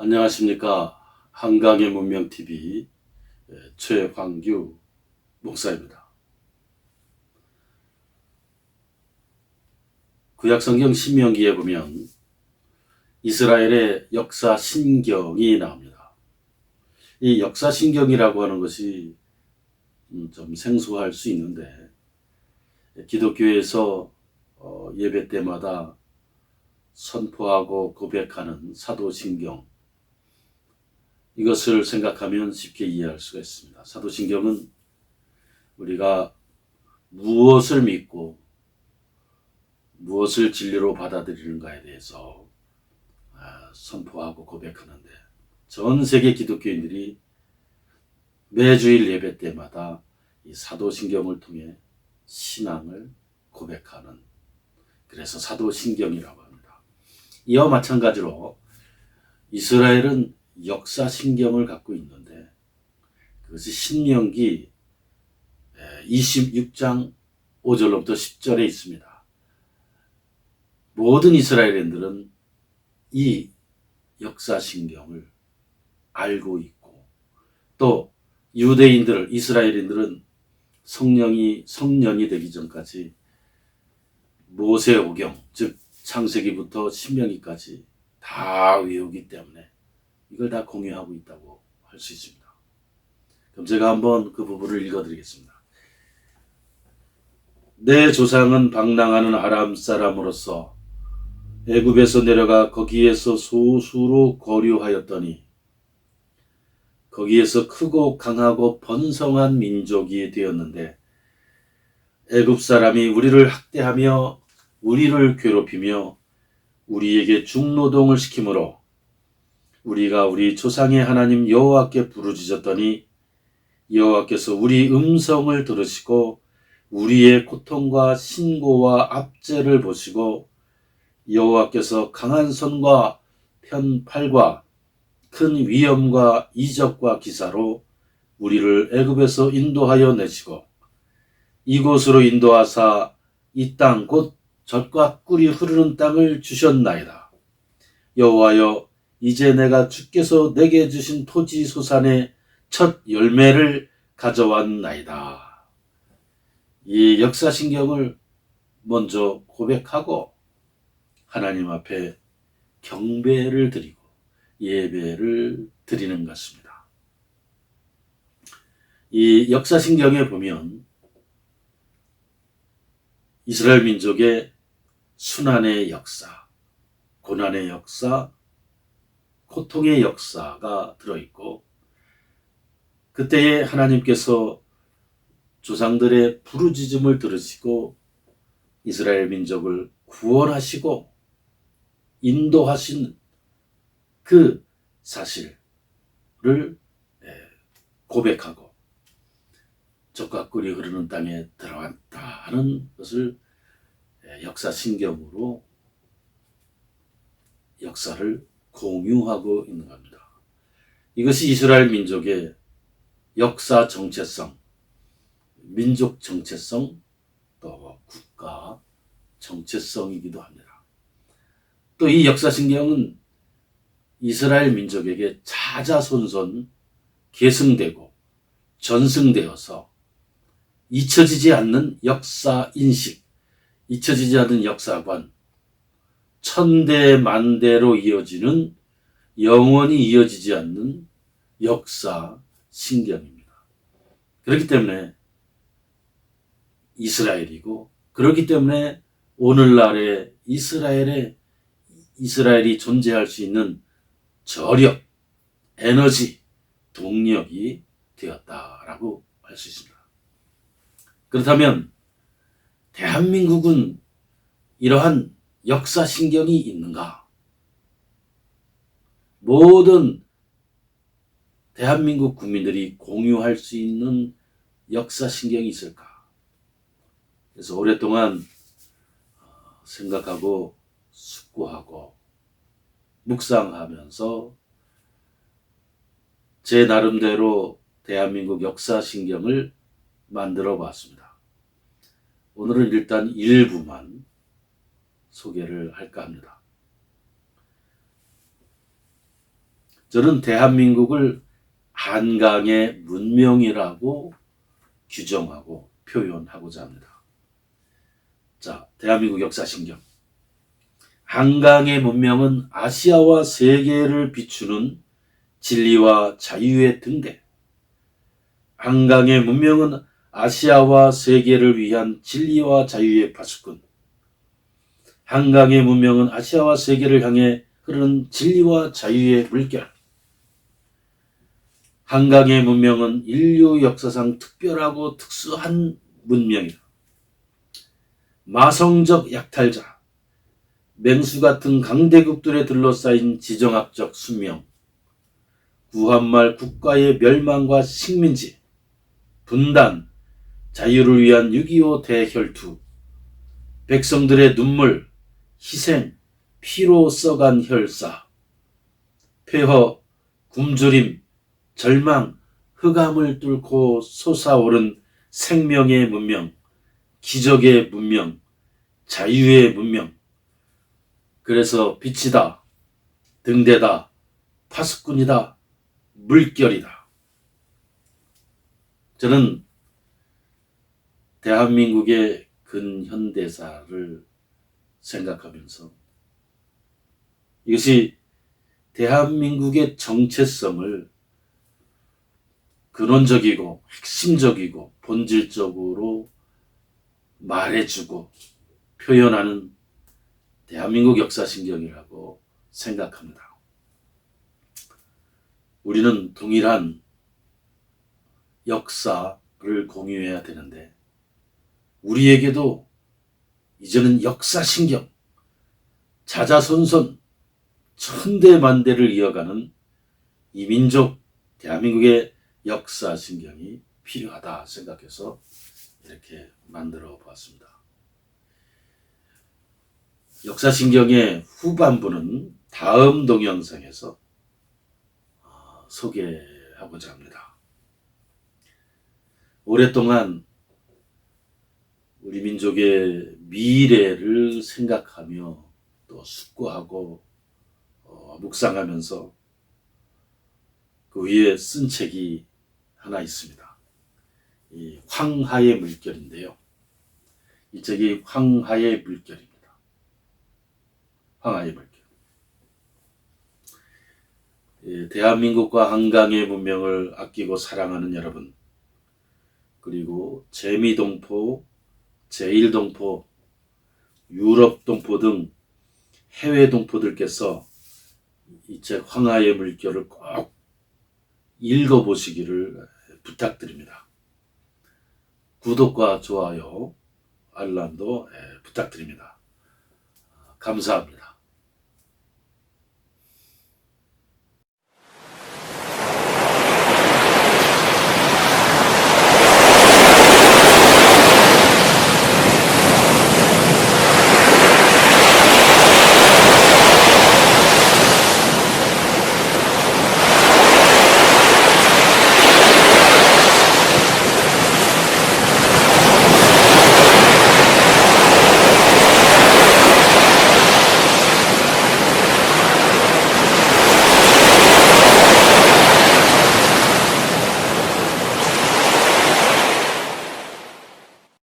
안녕하십니까. 한강의 문명TV 최광규 목사입니다. 구약성경 신명기에 보면 이스라엘의 역사 신경이 나옵니다. 이 역사 신경이라고 하는 것이 음, 좀 생소할 수 있는데 기독교에서 어, 예배 때마다 선포하고 고백하는 사도신경 이것을 생각하면 쉽게 이해할 수가 있습니다. 사도신경은 우리가 무엇을 믿고 무엇을 진리로 받아들이는가에 대해서 아, 선포하고 고백하는데 전 세계 기독교인들이 매주일 예배 때마다 이 사도신경을 통해 신앙을 고백하는 그래서 사도신경이라고 합니다. 이와 마찬가지로 이스라엘은 역사 신경을 갖고 있는데 그것이 신명기 26장 5절로부터 10절에 있습니다. 모든 이스라엘인들은 이 역사 신경을 알고 있고 또 유대인들, 이스라엘인들은 성령이 성년이 되기 전까지 모세오경, 즉 창세기부터 신명기까지 다 외우기 때문에 이걸 다 공유하고 있다고 할 수 있습니다. 그럼 제가 한번 그 부분을 읽어드리겠습니다. 내 조상은 방랑하는 아람 사람으로서 애굽에서 내려가 거기에서 소수로 거류하였더니 거기에서 크고 강하고 번성한 민족이 되었는데 애굽 사람이 우리를 학대하며 우리를 괴롭히며 우리에게 중노동을 시키므로 우리가 우리 조상의 하나님 여호와께 부르짖었더니 여호와께서 우리 음성을 들으시고 우리의 고통과 신고와 압제를 보시고 여호와께서 강한 손과 편팔과 큰 위험과 이적과 기사로 우리를 애굽에서 인도하여 내시고 이곳으로 인도하사 이 땅 곧 젖과 꿀이 흐르는 땅을 주셨나이다. 여호와여 이제 내가 주께서 내게 주신 토지 소산의 첫 열매를 가져왔나이다. 이 역사신경을 먼저 고백하고 하나님 앞에 경배를 드리고 예배를 드리는 것입니다. 이 역사신경에 보면 이스라엘 민족의 순환의 역사, 고난의 역사, 고통의 역사가 들어있고 그때에 하나님께서 조상들의 부르짖음을 들으시고 이스라엘 민족을 구원하시고 인도하신 그 사실을 고백하고 적과 꿀이 흐르는 땅에 들어갔다 하는 것을 역사 신경으로 역사를 공유하고 있는 겁니다. 이것이 이스라엘 민족의 역사 정체성, 민족 정체성, 또 국가 정체성이기도 합니다. 또 이 역사 신경은 이스라엘 민족에게 자자손손 계승되고 전승되어서 잊혀지지 않는 역사 인식, 잊혀지지 않는 역사관, 천대 만대로 이어지는 영원히 이어지지 않는 역사 신경입니다. 그렇기 때문에 이스라엘이고 그렇기 때문에 오늘날의 이스라엘의 이스라엘이 존재할 수 있는 저력, 에너지, 동력이 되었다라고 할 수 있습니다. 그렇다면 대한민국은 이러한 역사 신경이 있는가? 모든 대한민국 국민들이 공유할 수 있는 역사 신경이 있을까? 그래서 오랫동안 어, 생각하고 숙고하고 묵상하면서 제 나름대로 대한민국 역사 신경을 만들어 봤습니다. 오늘은 일단 일부만 소개를 할까 합니다. 저는 대한민국을 한강의 문명이라고 규정하고 표현하고자 합니다. 자, 대한민국 역사신경. 한강의 문명은 아시아와 세계를 비추는 진리와 자유의 등대. 한강의 문명은 아시아와 세계를 위한 진리와 자유의 파수꾼. 한강의 문명은 아시아와 세계를 향해 흐르는 진리와 자유의 물결. 한강의 문명은 인류 역사상 특별하고 특수한 문명이다. 마성적 약탈자, 맹수 같은 강대국들에 둘러싸인 지정학적 순명, 구한말 국가의 멸망과 식민지, 분단, 자유를 위한 6.25 대혈투, 백성들의 눈물, 희생, 피로 써간 혈사, 폐허, 굶주림, 절망, 흑암을 뚫고 솟아오른 생명의 문명, 기적의 문명, 자유의 문명. 그래서 빛이다, 등대다, 파수꾼이다, 물결이다. 저는 대한민국의 근현대사를 생각하면서 이것이 대한민국의 정체성을 근원적이고 핵심적이고 본질적으로 말해주고 표현하는 대한민국 역사신경이라고 생각합니다. 우리는 동일한 역사를 공유해야 되는데 우리에게도 이제는 역사신경, 자자손손 천대만대를 이어가는 이 민족 대한민국의 역사신경이 필요하다 생각해서 이렇게 만들어 보았습니다. 역사신경의 후반부는 다음 동영상에서 어, 소개하고자 합니다. 오랫동안 우리 민족의 미래를 생각하며 또 숙고하고 어, 묵상하면서 그 위에 쓴 책이 하나 있습니다. 이 황하의 물결인데요. 이 책이 황하의 물결입니다. 황하의 물결. 예, 대한민국과 한강의 문명을 아끼고 사랑하는 여러분, 그리고 재미동포, 제일동포, 유럽동포 등 해외 동포들께서 이 책 황하의 물결을 꼭 읽어보시기를 부탁드립니다. 구독과 좋아요, 알람도 예, 부탁드립니다. 감사합니다.